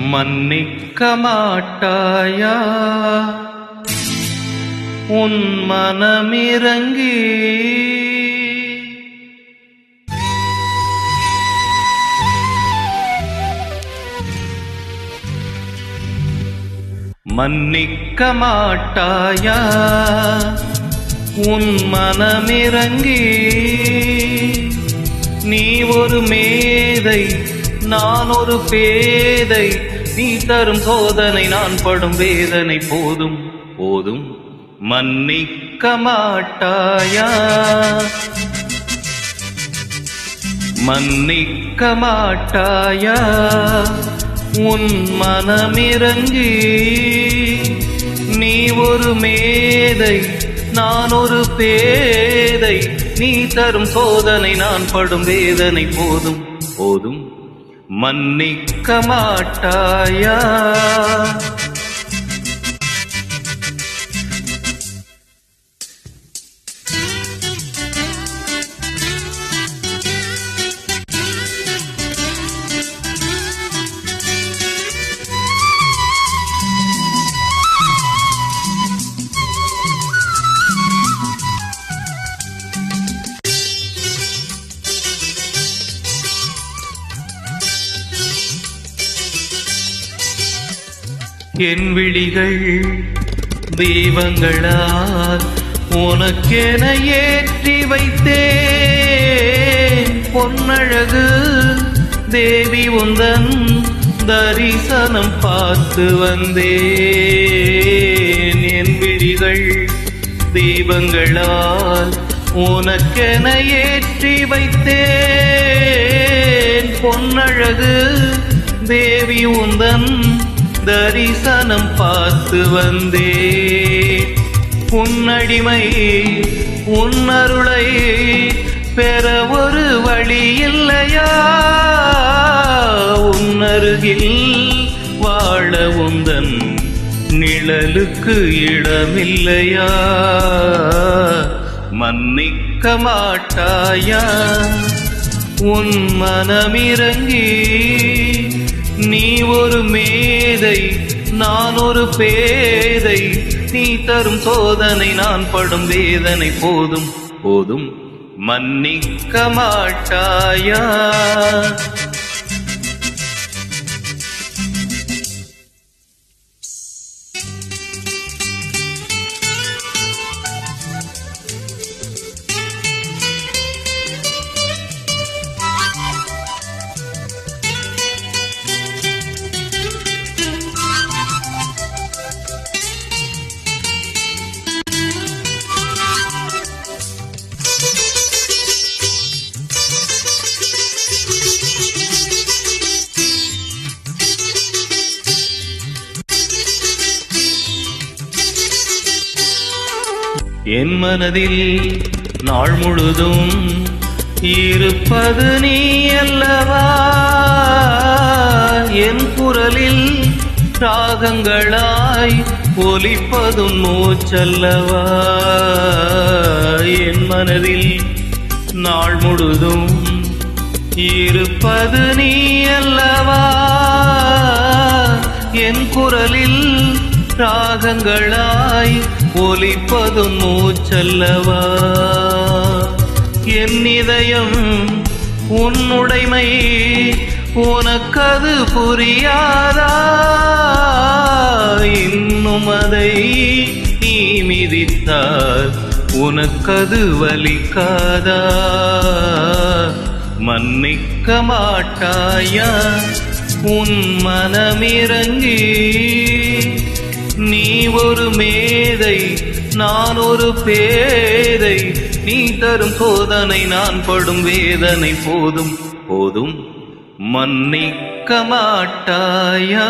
மன்னிக்க மாட்டாயா உன் மனமிறங்கி. மன்னிக்க மாட்டாயா உன் மனமிறங்கி. நீ ஒரு மேதை நான் ஒரு பேதை நீ தரும் சோதனை நான் படும் வேதனை போதும் போதும். மன்னிக்க மாட்டாயா? மன்னிக்க மாட்டாயா? உன் மனமிறங்கி நீ ஒரு மேதை நான் ஒரு பேதை. நீ தரும் சோதனை நான் படும் வேதனை போதும் போதும். மன்னிக்க மாட்டாயா என் விழிகள் தெய்வங்களால் உனக்கென ஏற்றி வைத்தேன். பொன்னழகு தேவி உந்தன் தரிசனம் பார்த்து வந்தேன். என் விழிகள் தீபங்களால் உனக்கென ஏற்றி வைத்தேன். பொன்னழகு தேவி உந்தன் தரிசனம் பார்த்து வந்தே. உன்னடிமை உன்னருளை பெற ஒரு வழி இல்லையா? உன்னருகில் வாழ உந்தன் நிழலுக்கு இடமில்லையா? மன்னிக்க மாட்டாயா? உன் மனமிறங்கி நீ ஒரு மேதை நான் ஒரு பேதை. நீ தரும் சோதனை நான் படும் வேதனை போதும் போதும். மன்னிக்க மாட்டாயா? என் மனதில் நாள் முழுதும் இருப்பது நீ அல்லவா? என் குரலில் ராகங்களாய் ஒலிப்பதும் மூச்சல்லவா? என் மனதில் நாள் முழுதும் இருப்பது நீ அல்லவா? என் குரலில் ராகங்களாய் ஒலிப்பதும் மூச்சல்லவா? என் இதயம் உன்னுடைமை உனக்கது புரியாதா? இன்னும் அதை நீ மிதித்தால் உனக்கது வலிக்காதா? மன்னிக்க மாட்டாயா? உன் மனமிறங்கி நீ ஒரு மேதை நான் ஒரு பேதை. நீ தரும் சோதனை நான் படும் வேதனை போதும் போதும். மன்னிக்க மாட்டாயா?